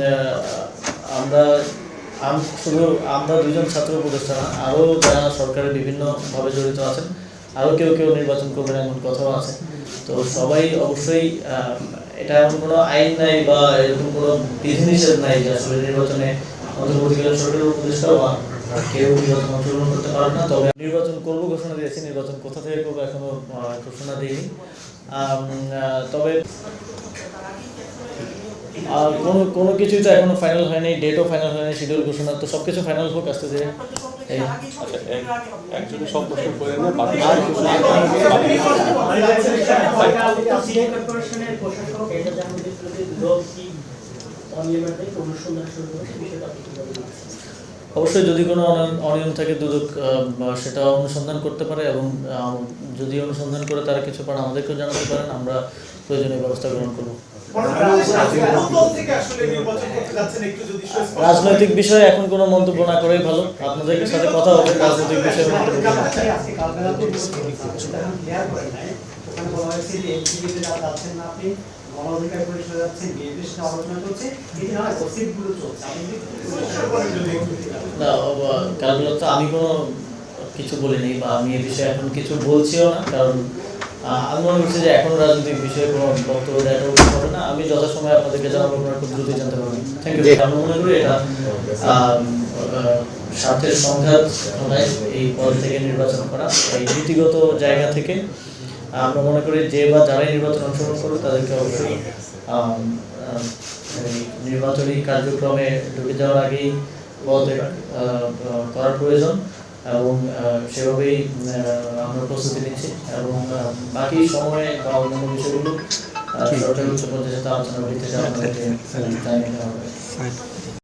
আহ, আমরা শুধু আমরা দুজন ছাত্র উপদেষ্টা না আরও যারা সরকারের বিভিন্নভাবে জড়িত আছেন আরও কেউ কেউ নির্বাচন করবেন এমন কথাও আছে। তো সবাই অবশ্যই এটা এমন কোনো আইন নাই বা এরকম কোনো বিধিনিষেধ নাই যে আসলে নির্বাচনে অন্তর্বর্তীকালীন সরকারের উপদেষ্টা বা কেউ নির্বাচন অংশগ্রহণ করতে পারবে না। তবে নির্বাচন করব ঘোষণা দিয়েছি নির্বাচন কোথা থেকে করব এখনও ঘোষণা দিইনি। তবে আর কোনো কোনো কিছুই তো এখনও ফাইনাল হয়নি ডেটও ফাইনাল হয়নি শিডিউল ঘোষণা তো সব কিছু ফাইনাল হোক আস্তে ধীরে একজনে সব প্রশ্ন করে নেয় বাকি প্রশাসক অবশ্যই যদি কোনো অনিয়ম- থাকে দুদক সেটা অনুসন্ধান করতে পারে এবং যদি অনুসন্ধান করে তারা কিছু পারে আমাদেরকেও জানাতে পারেন আমরা প্রয়োজনীয় ব্যবস্থা গ্রহণ করব রাজনৈতিক বিষয়ে এখন কোনো মন্তব্য না করেই ভালো আপনাদের সাথে কথা হবে রাজনৈতিক বিষয়ে মন্তব্য না গণ পরিষদ যাচ্ছে সাথে আলোচনা চলছে, এটি gossip গুলো চলছে, না তো আমি কোনো কিছু বলিনি বা আমি এ বিষয়ে এখন কিছু বলছিও না কারণ আমি মনে করছি যে এখন রাজনৈতিক বিষয়ে কোনো বক্তব্য যথাসময়ে আপনাদেরকে জানাব আপনারা খুব দ্রুতই জানতে পারবেন। থ্যাংক ইউ আমি মনে করি এটা স্বার্থের সংঘাত এই পদ থেকে নির্বাচন করা। এই নীতিগত জায়গা থেকে আমরা মনে করি যে বা যারাই নির্বাচন অংশগ্রহণ করবে তাদেরকে অবশ্যই নির্বাচনী কার্যক্রমে ঢুকে যাওয়ার আগেই আহ, করার প্রয়োজন এবং সেভাবেই আমরা প্রস্তুতি নিচ্ছি এবং বাকি সময়ে বা অন্যান্য বিষয়গুলো সরকারি উচ্চ পদে আলোচনা করতে চাওয়া হবে।